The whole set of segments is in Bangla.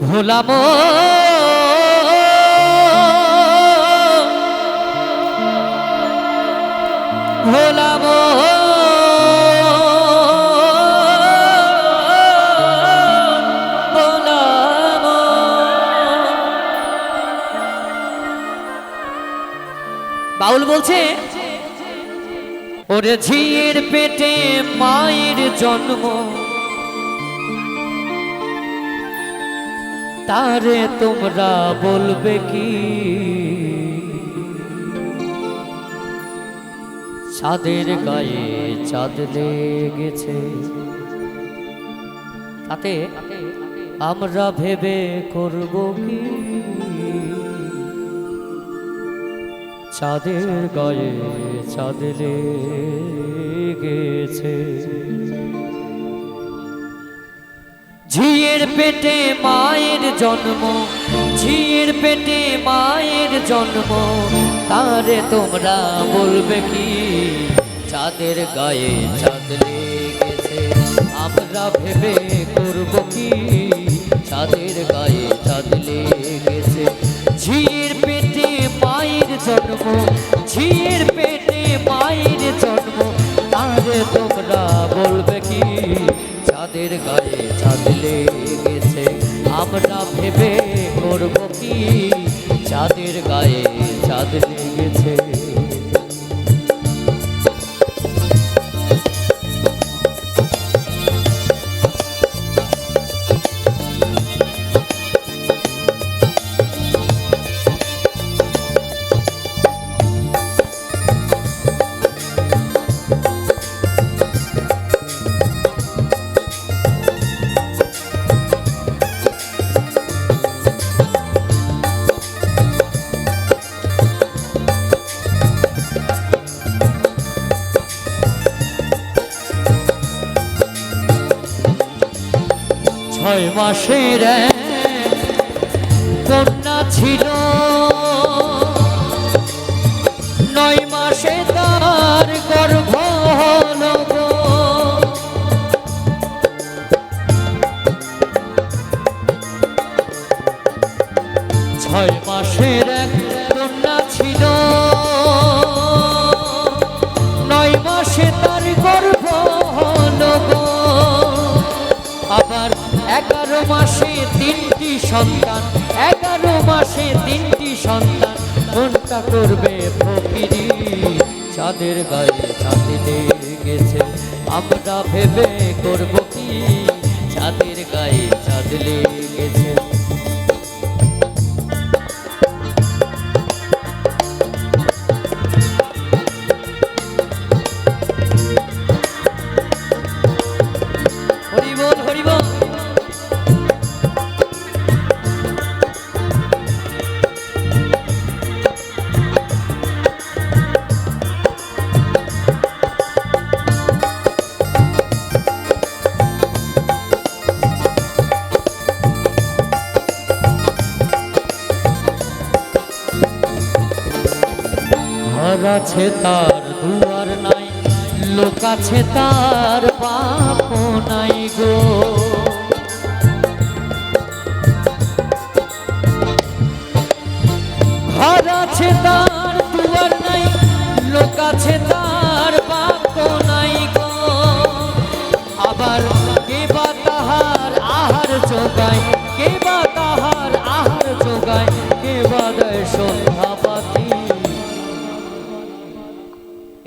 ভোলাম। ভোলাম। বাউল বলছে ওরে ঝিয়ের পেটে মায়ের জন্ম। তারে তোমরা বলবে কি? চাঁদের গায়ে চাঁদ লেগেছে। তাতে আমরা ভেবে করব কি? চাঁদের গায়ে চাঁদ লেগেছে। ঝিয়ের পেটে মায়ের জন্ম, ঝিয়ের পেটে মায়ের জন্ম। তারে তোমরা বলবে কি, চাঁদের গায়ে চাঁদ লেগেছে। আমরা ভেবে করব কি, চাঁদের গায়ে চাঁদ লেগেছে। ঝিয়ের পেটে মায়ের জন্ম, ঝিয়ের পেটে মায়ের জন্ম। তারে তোমরা আমরা ভেবে করব কি? চাঁদের গায়ে চাঁদ লেগেছে। ছয় মাসের কন্যা ছিল। নয় মাসে তার গর্ভ ছয় মাসের এক এগারো মাসে তিনটি সন্তান, এগারো মাসে তিনটি সন্তান। কোনটা করবে ফকিরি? চাঁদের গায়ে চাঁদে গেছে আমরা ভেবে করব কি? চাঁদের গায়ে চাঁদ লেগেছে। ঘর আছে তার দুয়ার নাই, লোক আছে তার পাপ নাই গো। ঘর আছে তার দুয়ার নাই, লোক আছে তার পাপ নাই গো। আবার কে বা তাহার আহার যোগায়, কে বা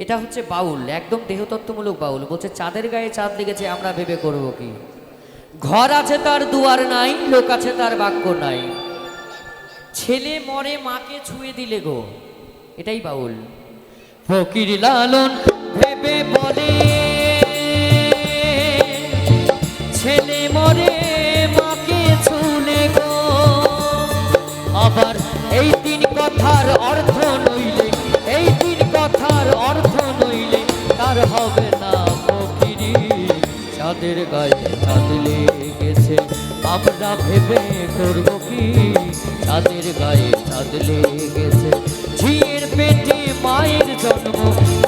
এটা হচ্ছে বাউল, একদম দেহতত্ত্বমূলক বাউল। বলছে, চাঁদের গায়ে চাঁদ লেগেছে, আমরা ভেবে করব কি? ঘর আছে তার দুয়ার নাই, লোক আছে তার বাক্য নাই। ছেলে মরে, মাকে ছুঁয়ে দিলে গো। এটাই বাউল। ফকির লালন ভেবে বলে, ছেলে মরে, মাকে ছুলে গো। আবার এই তিন কথার অর্থ আর হবে না ফকিরি। চাঁদের গায়ে চাঁদ লেগেছে, আমরা ভেবে করব কি? চাঁদের গায়ে চাঁদ লেগেছে। ঝিয়ের পেটে মায়ের জন্ম,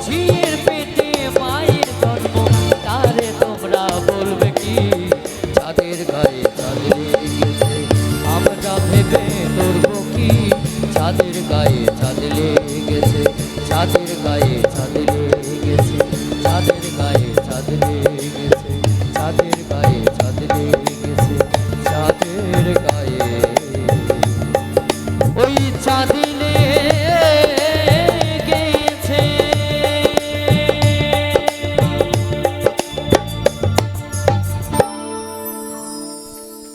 ঝিয়ের পেটে মায়ের জন্ম, তারে তোমরা বলবে কি? চাঁদের গায়ে চাঁদ লেগেছে